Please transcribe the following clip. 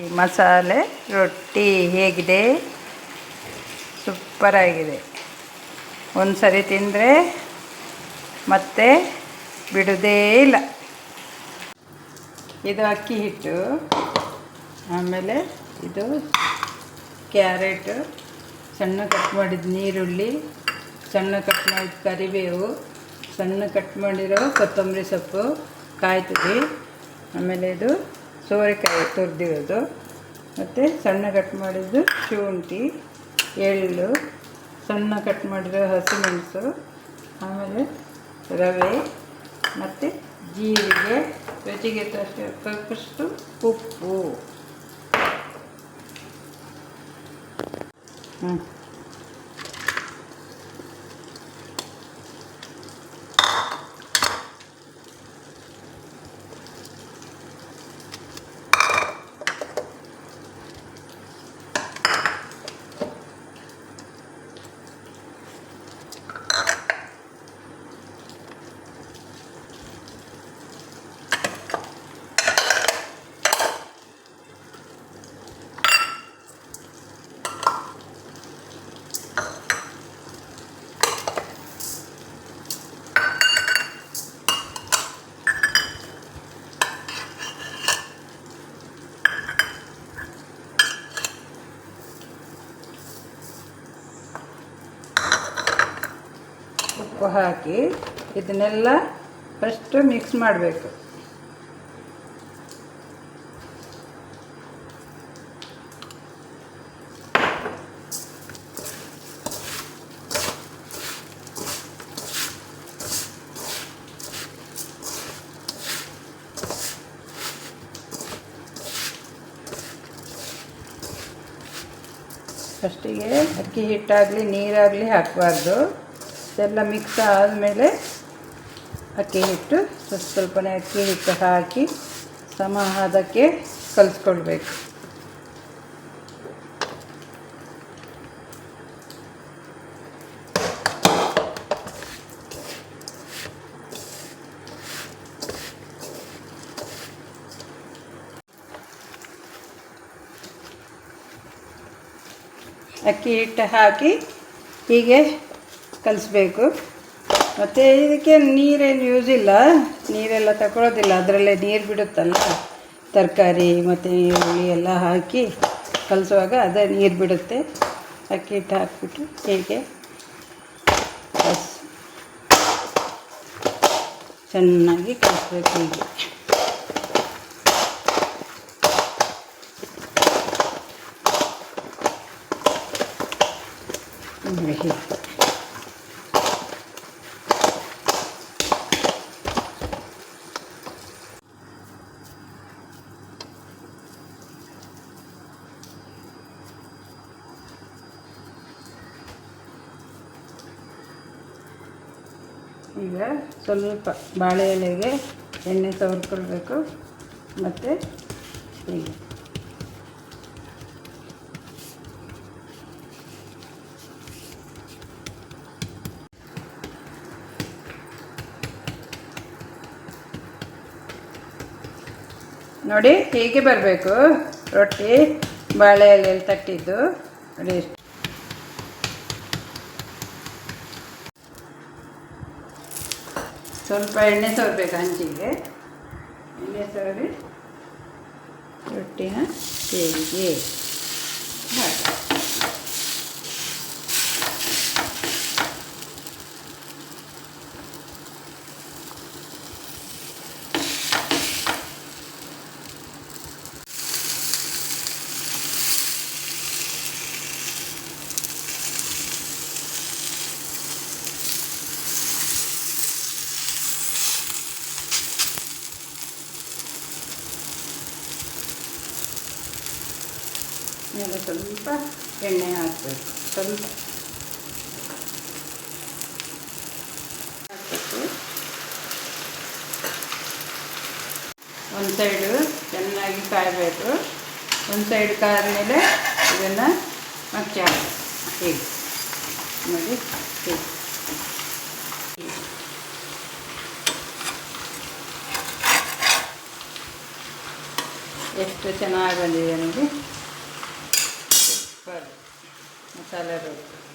ಈ ಮಸಾಲೆ ರೊಟ್ಟಿ ಹೇಗಿದೆ? ಸೂಪರಾಗಿದೆ. ಒಂದು ಸರಿ ತಿಂದರೆ ಮತ್ತೆ ಬಿಡುವುದೇ ಇಲ್ಲ. ಇದು ಅಕ್ಕಿ ಹಿಟ್ಟು, ಆಮೇಲೆ ಇದು ಕ್ಯಾರೆಟು, ಸಣ್ಣ ಕಟ್ ಮಾಡಿದ ನೀರುಳ್ಳಿ, ಸಣ್ಣ ಕಟ್ ಮಾಡಿದ ಕರಿಬೇವು, ಸಣ್ಣ ಕಟ್ ಮಾಡಿರೋ ಕೊತ್ತಂಬರಿ ಸೊಪ್ಪು ಕಾಯ್ತದೆ ಆಮೇಲೆ ಇದು ಸೋರೆಕಾಯಿ ತುರಿದಿರೋದು. ಮತ್ತು ಸಣ್ಣ ಕಟ್ ಮಾಡಿದ್ದು ಶುಂಠಿ, ಎಳ್ಳು, ಸಣ್ಣ ಕಟ್ ಮಾಡಿರೋ ಹಸಿಮೆಣಸು, ಆಮೇಲೆ ರವೆ, ಮತ್ತು ಜೀರಿಗೆ, ರುಚಿಗೆ ತಕ್ಕಷ್ಟು ಉಪ್ಪು. ಹ್ಞೂ ಉಪ್ಪು ಹಾಕಿ ಇದನ್ನೆಲ್ಲ ಫಸ್ಟು ಮಿಕ್ಸ್ ಮಾಡಬೇಕು. ಫಸ್ಟಿಗೆ ಅಕ್ಕಿ ಹಿಟ್ಟಾಗಲಿ ನೀರಾಗಲಿ ಹಾಕಬಾರ್ದು. ಇದೆಲ್ಲ ಮಿಕ್ಸ್ ಆದಮೇಲೆ ಅಕ್ಕಿ ಹಿಟ್ಟು, ಸ್ವಲ್ಪ ಸ್ವಲ್ಪನೇ ಅಕ್ಕಿ ಹಿಟ್ಟು ಹಾಕಿ ಸಮ ಅದಕ್ಕೆ ಕಲಿಸ್ಕೊಳ್ಬೇಕು. ಅಕ್ಕಿ ಹಿಟ್ಟು ಹಾಕಿ ಹೀಗೆ ಕಲಿಸ್ಬೇಕು. ಮತ್ತು ಇದಕ್ಕೆ ನೀರೇನು ಯೂಸ್ ಇಲ್ಲ. ನೀರೆಲ್ಲ ತಗೊಳ್ಳೋದಿಲ್ಲ ಅದರಲ್ಲೇ ನೀರು ಬಿಡುತ್ತಲ್ಲ? ತರಕಾರಿ ಮತ್ತು ಈರುಳ್ಳಿ ಎಲ್ಲ ಹಾಕಿ ಕಲಿಸುವಾಗ ಅದೇ ನೀರು ಬಿಡುತ್ತೆ. ಅಕ್ಕಿ ಹಿಟ್ಟು ಹಾಕ್ಬಿಟ್ಟು ಹೀಗೆ. ಚೆನ್ನಾಗಿ ಕಲಿಸ್ಬೇಕು ಹೀಗೆ. ಹೀಗೆ. ಈಗ ಸ್ವಲ್ಪ ಬಾಳೆ ಎಲೆಗೆ ಎಣ್ಣೆ ಸವರ್ಕೊಳ್ಬೇಕು ಮತ್ತು ಹೀಗೆ. ನೋಡಿ ಹೀಗೆ ಬರಬೇಕು. ರೊಟ್ಟಿ ಬಾಳೆ ಎಲೆಯಲ್ಲಿ ತಟ್ಟಿದ್ದು. ನೋಡಿ ಎಷ್ಟು ಸ್ವಲ್ಪ ಎಣ್ಣೆ ಸವರ್ಬೇಕು ಹಂಚಿಗೆ ಎಣ್ಣೆ ಸವರಿ ರೊಟ್ಟಿನ ಸೇರಿಗೆ ಹಾಕಿ ಮೇಲೆ ಸ್ವಲ್ಪ ಎಣ್ಣೆ ಹಾಕಬೇಕು. ಸ್ವಲ್ಪ ಹಾಕಬೇಕು. ಒಂದು ಸೈಡು ಚೆನ್ನಾಗಿ ಕಾಯಬೇಕು. ಒಂದು ಸೈಡ್ ಕಾದ್ಮೇಲೆ ಇದನ್ನು ಮಚ್ಚಿ ಹಾಕಬೇಕು. ಮಾಡಿ ನೋಡಿ ಎಷ್ಟು ಚೆನ್ನಾಗಿ ಬಂದಿದೆ ನೋಡಿ. Salad.